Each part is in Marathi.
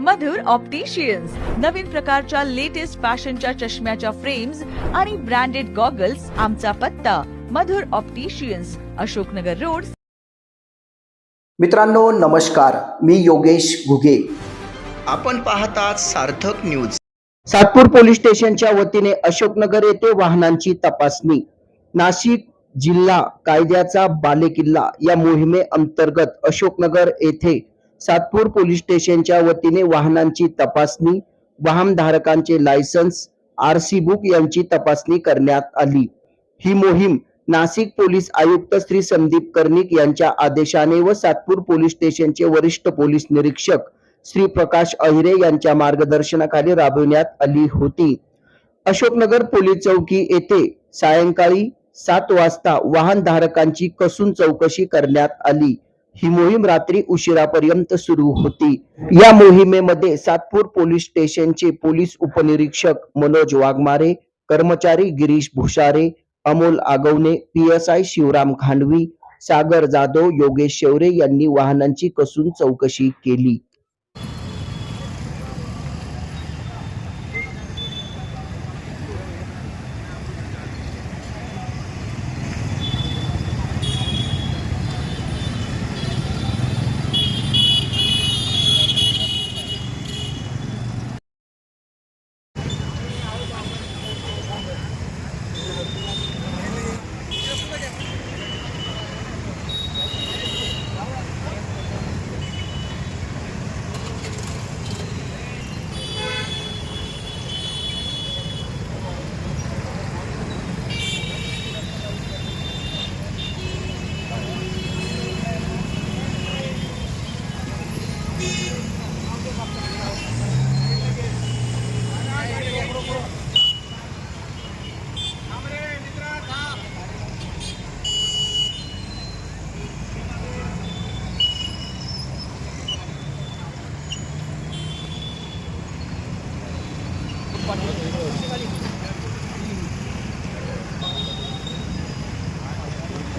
मधुर ऑप्टिशियन्स नवीन प्रकारच्या लेटेस्ट फॅशनच्या चष्म्याच्या फ्रेम्स आणि ब्रँडेड गॉगल्स आमचा पत्ता. Madhur opticians Ashoknagar road. मित्रांनो नमस्कार. मी योगेश घुगे. आपण पाहतात सार्थक न्यूज सातपूर पोलीस स्टेशनच्या वतीने अशोकनगर येथे वाहनांची तपासणी. नाशिक जिल्हा कायद्याचा बालेकिल्ला या मोहिमे अंतर्गत अशोकनगर येथे सातपूर पोलीस स्टेशनच्या वतीने वाहनांची तपासणी वाहनधारकांचे लायसन्स आर सी बुक यांची तपासणी करण्यात आली. ही मोहीम नाशिक पोलीस आयुक्त श्री संदीप कर्णिक यांच्या आदेशाने व सातपूर पोलीस स्टेशनचे वरिष्ठ पोलीस निरीक्षक श्री प्रकाश अहिरे यांच्या मार्गदर्शनाखाली राबविण्यात आली होती. अशोकनगर पोलीस चौकी येथे सायंकाळी सात वाजता वाहनधारकांची कसून चौकशी करण्यात आली. ही मोहीम रात्री उशिरापर्यंत सुरू होती. या मोहिमेमध्ये सातपूर पोलीस स्टेशनचे पोलीस उपनिरीक्षक मनोज वाघमारे कर्मचारी Girish Bhushare Amol Agavane P S I Shivram Khandavi Sagar Jadhav Yogesh Shevare यांनी वाहनांची कसून चौकशी केली.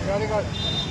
别那个。